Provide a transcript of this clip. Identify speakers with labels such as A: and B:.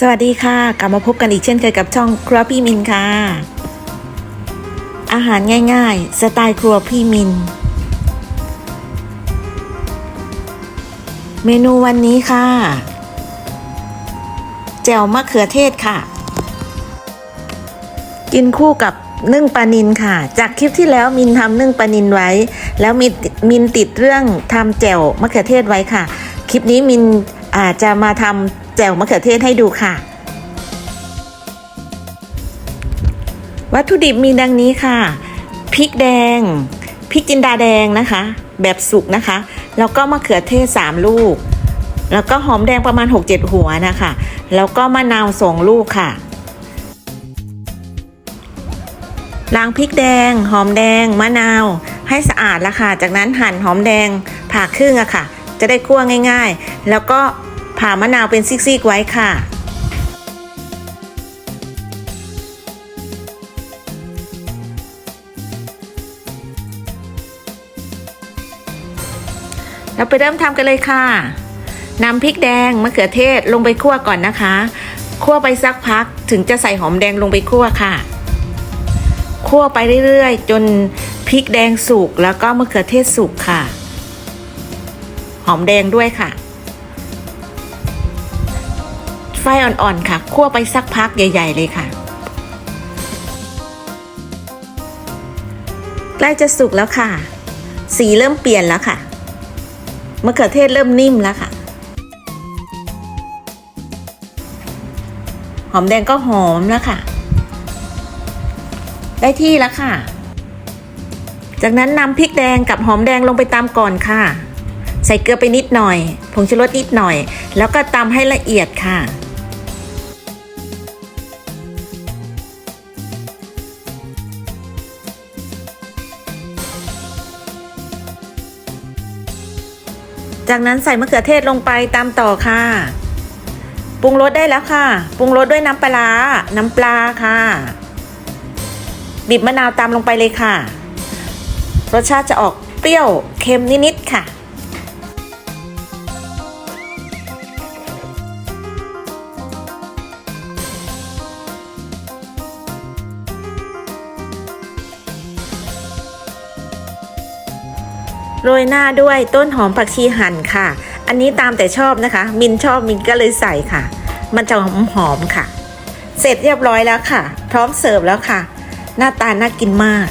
A: สวัสดีค่ะ กลับมาพบกันอีกเช่นเคยกับช่องครัวพี่มินค่ะ อาหารง่ายๆ สไตล์ครัวพี่มิน เมนูวันนี้ค่ะแจ่วมะเขือเทศค่ะ กินคู่กับนึ่งปลานินค่ะ จากคลิปที่แล้วมินทำนึ่งปลานินไว้ แล้วมินมินติดเรื่องทำแจ่วมะเขือเทศไว้ค่ะ คลิปนี้มิน อาจจะมาทำแจ่วมะเขือเทศให้ดูค่ะ วัตถุดิบมีดังนี้ค่ะ พริกแดง พริกจินดาแดงนะคะ แบบสุกนะคะ แล้วก็มะเขือเทศ 3 ลูก แล้วก็หอมแดงประมาณ 6-7 หัวนะคะ แล้วก็มะนาวสองลูกค่ะล้างพริกแดง หอมแดง มะนาว ให้สะอาดแล้วค่ะ จากนั้นหั่นหอมแดงผ่าครึ่งอะค่ะ จะได้คั่วง่าย ๆ แล้วก็ ผ่ามะนาวเป็นซิกๆไว้ค่ะ เราไปเริ่มทำกันเลยค่ะนำพริกแดงมะเขือเทศลงไปคั่วก่อนนะคะ คั่วไปสักพักถึงจะใส่หอมแดงลงไปคั่วค่ะ คั่วไปเรื่อยๆ จนพริกแดงสุกแล้วก็มะเขือเทศสุกค่ะ หอมแดงด้วยค่ะ ไฟอ่อนๆค่ะ คั่วไปสักพักใหญ่ ๆ เลยค่ะ ใกล้จะสุกแล้วค่ะ สีเริ่มเปลี่ยนแล้วค่ะมะเขือเทศเริ่มนิ่มแล้วค่ะ หอมแดงก็หอมแล้วค่ะ ได้ที่แล้วค่ะ จากนั้นนำพริกแดงกับหอมแดงลงไปตำก่อนค่ะ ใส่เกลือไปนิดหน่อย ผงชูรสนิดหน่อย แล้วก็ตำให้ละเอียดค่ะ จากนั้นใส่มะเขือเทศลงไปตามต่อค่ะ ปรุงรสได้แล้วค่ะ ปรุงรสด้วยน้ำปลา น้ำปลาค่ะ บีบมะนาวตามลงไปเลยค่ะ รสชาติจะออกเปรี้ยวเค็มนิดๆค่ะ โรยหน้าด้วยต้นหอมผักชีหั่นค่ะ อันนี้ตามแต่ชอบนะคะ มินชอบมินก็เลยใส่ค่ะ มันจะหอมหอมค่ะ เสร็จเรียบร้อยแล้วค่ะ พร้อมเสิร์ฟแล้วค่ะ หน้าตาน่ากินมาก